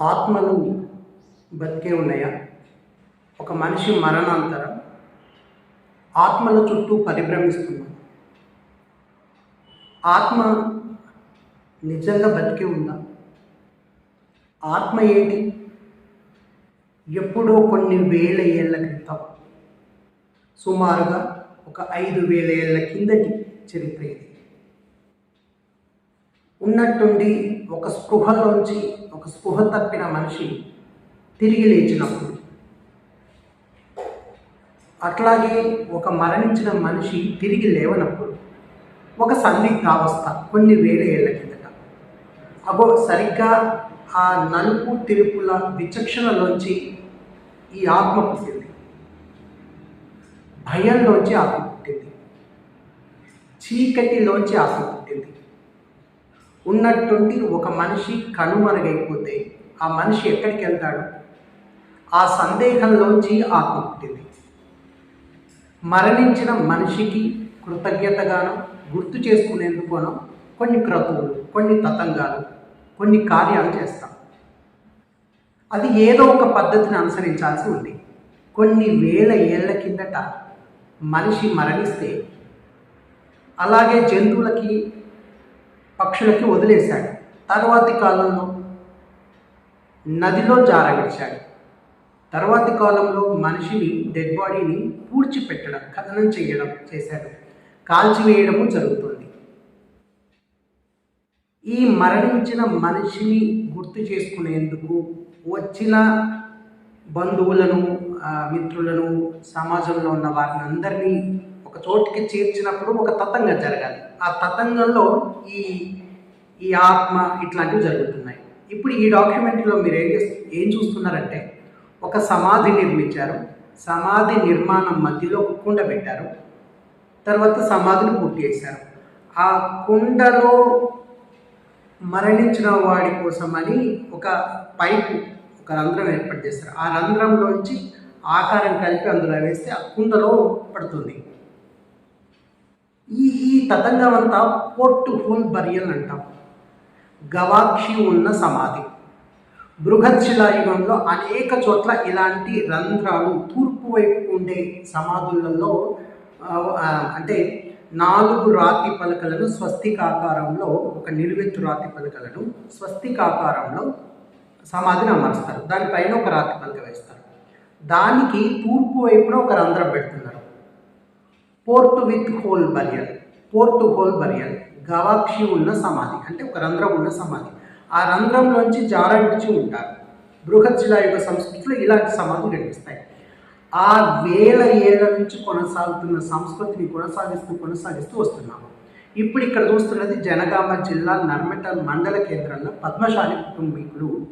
ఆత్మలు బతికే ఉన్నాయా? ఒక మనిషి మరణాంతరం ఆత్మల చుట్టూ పరిభ్రమిస్తున్నాం ఆత్మ నిజంగా బతికే ఉందా? ఆత్మ ఏంటి? ఎప్పుడో కొన్ని వేల ఏళ్ళ క్రితం సుమారుగా ఒక ఐదు వేల ఏళ్ళ కిందటి చరిత్ర ఇది. ఉన్నట్టుండి ఒక స్పృహలోంచి ఒక స్పృహ తప్పిన మనిషి తిరిగి లేచినప్పుడు. అట్లాగే ఒక మరణించిన మనిషి తిరిగి లేవనప్పుడు ఒక సందిగ్ధావస్థ కొన్ని వేల ఏళ్ళ కిందట. అగో సరిగ్గా ఆ నలుపు తిరుపుల విచక్షణలోంచి ఈ ఆత్మ పుట్టింది. భయంలోంచి ఆత్మ పుట్టింది. చీకటిలోంచి ఆత్మ పుట్టింది. ఉన్నట్టుండి ఒక మనిషి కనుమరుగైపోతే ఆ మనిషి ఎక్కడికి వెళ్తాడు? ఆ సందేహంలోంచి ఆత్మ పుట్టింది మరణించిన మనిషికి కృతజ్ఞతగాను గుర్తు చేసుకునేందుకునో కొన్ని క్రతువులు కొన్ని తతంగాలు కొన్ని కార్యాలు చేస్తాం. అది ఏదో ఒక పద్ధతిని అనుసరించాల్సి ఉంది. కొన్ని వేల ఏళ్ళ కిందట మనిషి మరణిస్తే అలాగే జంతువులకి పక్షులకి వదిలేశాడు. తర్వాతి కాలంలో నదిలో జారవిడిచాడు. తర్వాతి కాలంలో మనిషిని డెడ్ బాడీని పూడ్చిపెట్టడం కథనం చేయడం చేశాడు. కాల్చివేయడము జరుగుతుంది. ఈ మరణించిన మనిషిని గుర్తు చేసుకునేందుకు వచ్చిన బంధువులను మిత్రులను సమాజంలో ఉన్న వారిని అందరినీ ఒక చోటికి చేర్చినప్పుడు ఒక తతంగం జరగాలి. ఆ తతంగంలో ఈ ఈ ఆత్మ ఇట్లాంటివి జరుగుతున్నాయి. ఇప్పుడు ఈ డాక్యుమెంట్లో మీరు ఏం చేస్తు ఏం చూస్తున్నారంటే ఒక సమాధి నిర్మించారు. సమాధి నిర్మాణం మధ్యలో ఒక కుండ పెట్టారు. తర్వాత సమాధిని పూర్తి చేశారు. ఆ కుండలో మరణించిన వాడి కోసమని ఒక పైపు ఒక రంధ్రం ఏర్పాటు చేస్తారు ఆ రంధ్రంలోంచి ఆకారం కలిపి అందులో వేస్తే ఆ కుండలో పడుతుంది. ఈ ఈ తతంగం అంతా పోర్టు హోల్ బరియల్ అంటాం. గవాక్షి ఉన్న సమాధి. బృహత్ శిలాయుగంలో అనేక చోట్ల ఇలాంటి రంధ్రాలు తూర్పు వైపు ఉండే సమాధులలో అంటే నాలుగు రాతి పలకలను స్వస్తికాకారంలో ఒక నిలువెత్తు రాతి పలకలను స్వస్తికాకారంలో సమాధిని అమరుస్తారు. దానిపైన ఒక రాతి పలక వేస్తారు. దానికి తూర్పు వైపున ఒక రంధ్రం పెడుతున్నారు. Port with hole burial port hole burial గవాక్షి ఉన్న సమాధి. అంటే ఒక రంధ్రం ఉన్న సమాధి. ఆ రంధ్రంలోంచి జార ఉంటారు. బృహత్ శిలాయుగ సంస్కృతిలో ఇలాంటి సమాధులు కనిపిస్తాయి ఆ వేల ఏళ్ళ నుంచి కొనసాగుతున్న సంస్కృతిని కొనసాగిస్తూ కొనసాగిస్తూ వస్తున్నాము. ఇప్పుడు ఇక్కడ చూస్తున్నది జనగామ జిల్లా నర్మటల్ మండల కేంద్రంలో పద్మశాలి కుటుంబీకులు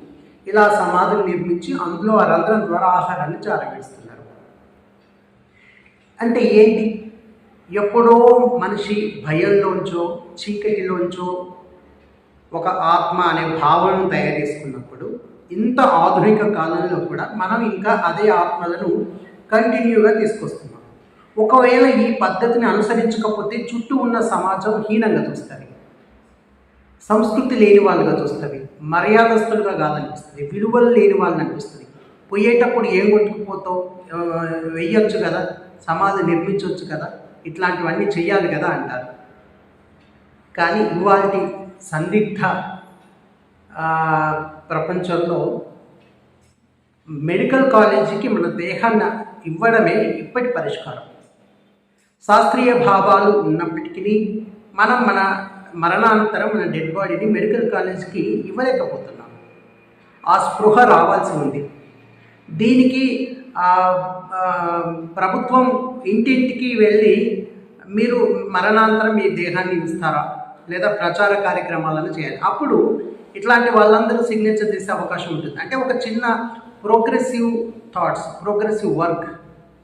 ఇలా సమాధులు నిర్మించి అందులో ఆ రంధ్రం ద్వారా ఆహారాన్ని జారవేస్తున్నారు అంటే ఏంటి? ఎప్పుడో మనిషి భయంలోంచో చీకటిలోంచో ఒక ఆత్మ అనే భావనను తయారు చేసుకున్నప్పుడు ఇంత ఆధునిక కాలంలో కూడా మనం ఇంకా అదే ఆత్మలను కంటిన్యూగా తీసుకొస్తున్నాం. ఒకవేళ ఈ పద్ధతిని అనుసరించకపోతే చుట్టూ ఉన్న సమాజం హీనంగా చూస్తుంది. సంస్కృతి లేని వాళ్ళుగా చూస్తుంది. మర్యాదస్తులుగా కాదనిపిస్తుంది. విలువలు లేని వాళ్ళని అనిపిస్తుంది. పోయేటప్పుడు ఏం కొట్టుకుపోతావు? వెయ్యొచ్చు కదా. సమాధి నిర్మించవచ్చు కదా. ఇట్లాంటివన్నీ చెయ్యాలి కదా అంటారు. కానీ ఇవాటి సందిగ్ధ ప్రపంచంలో మెడికల్ కాలేజీకి మన దేహాన్ని ఇవ్వడమే ఇప్పటి పరిష్కారం. శాస్త్రీయ భావాలు ఉన్నప్పటికీ మనం మన మరణానంతరం మన డెడ్ బాడీని మెడికల్ కాలేజ్కి ఇవ్వలేకపోతున్నాం. ఆ స్పృహ రావాల్సి ఉంది. దీనికి ప్రభుత్వం ఇంటింటికి వెళ్ళి మీరు మరణాంతరం మీ దేహాన్ని ఇస్తారా? లేదా ప్రచార కార్యక్రమాలను చేయాలి. అప్పుడు ఇట్లాంటి వాళ్ళందరూ సిగ్నేచర్ చేసే అవకాశం ఉంటుంది. అంటే ఒక చిన్న ప్రోగ్రెసివ్ థాట్స్ ప్రోగ్రెసివ్ వర్క్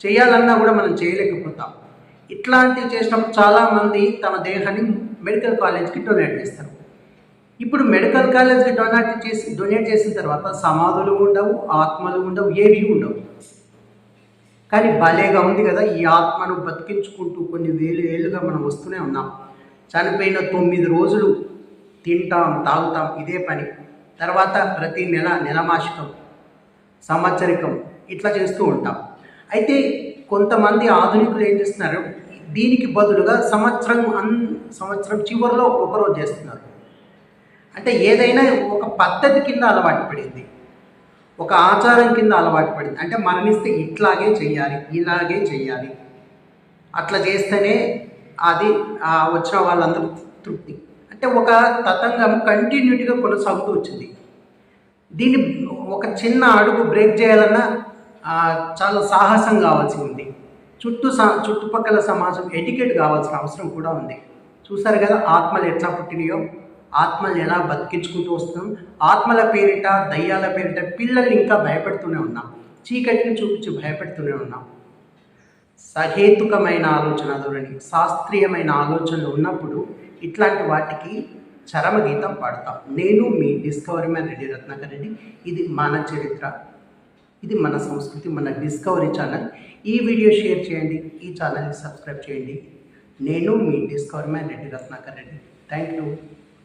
చేయాలన్నా కూడా మనం చేయలేకపోతాం. ఇట్లాంటివి చేసినప్పుడు చాలామంది తమ దేహాన్ని మెడికల్ కాలేజ్కి డొనేట్ చేస్తారు. ఇప్పుడు మెడికల్ కాలేజ్కి డొనేట్ చేసి డొనేట్ చేసిన తర్వాత సమాధులు ఉండవు ఆత్మలు ఉండవు ఏవి ఉండవు. కానీ భలేగా ఉంది కదా ఈ ఆత్మను బతికించుకుంటూ కొన్ని వేలు ఏళ్ళుగా మనం వస్తూనే ఉన్నాం. చనిపోయిన తొమ్మిది రోజులు తింటాం తాగుతాం ఇదే పని. తర్వాత ప్రతి నెల నెలమాసికం సంవత్సరికం ఇట్లా చేస్తూ ఉంటాం. అయితే కొంతమంది ఆధునికులు ఏం చేస్తున్నారు? దీనికి బదులుగా సంవత్సరం అన్ సంవత్సరం చివరిలో ఒకరోజు చేస్తున్నారు. అంటే ఏదైనా ఒక పద్ధతి కింద అలవాటు పడింది. ఒక ఆచారం కింద అలవాటు పడింది. అంటే మరణిస్తే ఇట్లాగే చెయ్యాలి ఇలాగే చెయ్యాలి. అట్లా చేస్తేనే అది వచ్చిన వాళ్ళందరూ తృప్తి. అంటే ఒక తతంగం కంటిన్యూటీగా కొనసాగుతూ వచ్చింది. దీన్ని ఒక చిన్న అడుగు బ్రేక్ చేయాలన్నా చాలా సాహసం కావాల్సి ఉంది. చుట్టూ స- చుట్టుపక్కల సమాజం ఎటికెట్ కావాల్సిన అవసరం కూడా ఉంది. చూసారు కదా ఆత్మలు ఎట్లా పుట్టినయో? ఆత్మల్ని ఎలా బతికించుకుంటూ వస్తున్నాం? ఆత్మల పేరిట దయ్యాల పేరిట పిల్లల్ని ఇంకా భయపెడుతూనే ఉన్నాం. చీకటిని చూపించి భయపెడుతూనే ఉన్నాం. సహేతుకమైన ఆలోచన ధోరణి శాస్త్రీయమైన ఆలోచనలు ఉన్నప్పుడు ఇట్లాంటి వాటికి చరమగీతం పాడతాం. నేను మీ డిస్కవరీ మ్యాన్ రెడ్డి రత్నాకర్ రెడ్డి. ఇది మన చరిత్ర. ఇది మన సంస్కృతి మన డిస్కవరీ ఛానల్. ఈ వీడియో షేర్ చేయండి. ఈ ఛానల్ని సబ్స్క్రైబ్ చేయండి. నేను మీ discovery man Reddy Ratnakar Reddy. Thank you.